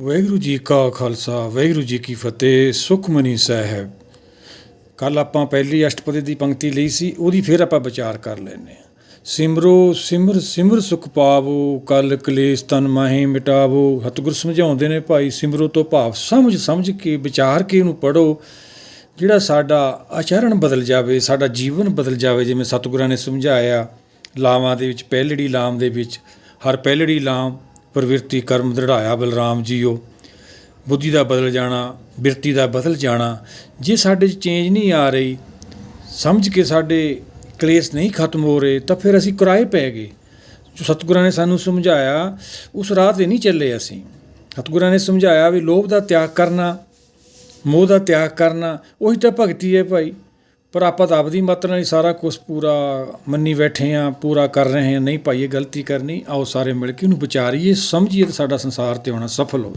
ਵਾਹਿਗੁਰੂ ਜੀ ਕਾ ਖਾਲਸਾ, ਵਾਹਿਗੁਰੂ ਜੀ ਕੀ ਫਤਿਹ, ਸੁਖਮਨੀ ਸਾਹਿਬ। ਕੱਲ ਆਪਾਂ ਪਹਿਲੀ ਅਸ਼ਟਪਦੀ ਦੀ ਪੰਕਤੀ ਲਈ ਸੀ, ਉਹਦੀ ਫਿਰ ਆਪਾਂ ਵਿਚਾਰ ਕਰ ਲੈਨੇ ਆ ਸਿਮਰੋ, ਸਿਮਰ ਸਿਮਰ ਸੁਖ ਪਾਵੋ, ਕਲ ਕਲੇਸ਼ ਤਨ ਮਾਹੀ ਮਿਟਾਵੋ। ਸਤਿਗੁਰ ਸਮਝਾਉਂਦੇ ਨੇ ਭਾਈ, ਸਿਮਰੋ ਤੋਂ ਭਾਵ ਸਮਝ ਸਮਝ ਕੇ, ਵਿਚਾਰ ਕੇ ਉਹਨੂੰ ਪੜੋ ਜਿਹੜਾ ਸਾਡਾ ਆਚਰਣ ਬਦਲ ਜਾਵੇ, ਸਾਡਾ ਜੀਵਨ ਬਦਲ ਜਾਵੇ, ਜਿਵੇਂ ਸਤਿਗੁਰਾਂ ਨੇ ਸਮਝਾਇਆ, ਲਾਵਾਂ ਦੇ ਵਿੱਚ, ਪਹਿਲੜੀ ਲਾਮ ਦੇ ਵਿੱਚ, ਹਰ ਪਹਿਲੜੀ ਲਾਮ ਪ੍ਰਵਿਰਤੀ ਕਰਮ ਦ੍ਰਿੜਾਇਆ ਬਲਰਾਮ ਜੀਓ। ਬੁੱਧੀ ਦਾ ਬਦਲ ਜਾਣਾ, ਬਿਰਤੀ ਦਾ ਬਦਲ ਜਾਣਾ, ਜੇ ਸਾਡੇ 'ਚ ਚੇਂਜ ਨਹੀਂ ਆ ਰਹੀ, ਸਮਝ ਕੇ ਸਾਡੇ ਕਲੇਸ਼ ਨਹੀਂ ਖਤਮ ਹੋ ਰਹੇ, ਤਾਂ ਫਿਰ ਅਸੀਂ ਕਿਰਾਏ ਪੈ ਗਏ। ਜੋ ਸਤਿਗੁਰਾਂ ਨੇ ਸਾਨੂੰ ਸਮਝਾਇਆ, ਉਸ ਰਾਹ ਤੇ ਨਹੀਂ ਚੱਲੇ ਅਸੀਂ। ਸਤਿਗੁਰਾਂ ਨੇ ਸਮਝਾਇਆ ਵੀ ਲੋਭ ਦਾ ਤਿਆਗ ਕਰਨਾ, ਮੋਹ ਦਾ ਤਿਆਗ ਕਰਨਾ, ਉਹੀ ਤਾਂ ਭਗਤੀ ਹੈ ਭਾਈ। ਪਰ ਆਪਾਂ ਤਾਂ ਆਪਦੀ ਮਤ ਨਾਲ ਹੀ ਸਾਰਾ ਕੁਝ ਪੂਰਾ ਮੰਨੀ ਬੈਠੇ ਆ ਪੂਰਾ ਕਰ ਰਹੇ ਹਾਂ। ਨਹੀਂ ਭਾਈ, ਇਹ ਗਲਤੀ ਕਰਨੀ, ਆਓ ਸਾਰੇ ਮਿਲ ਕੇ ਉਹਨੂੰ ਵਿਚਾਰੀਏ, ਸਮਝੀਏ ਤਾਂ ਸਾਡਾ ਸੰਸਾਰ ਤੇ ਆਉਣਾ ਸਫਲ ਹੋਵੇ।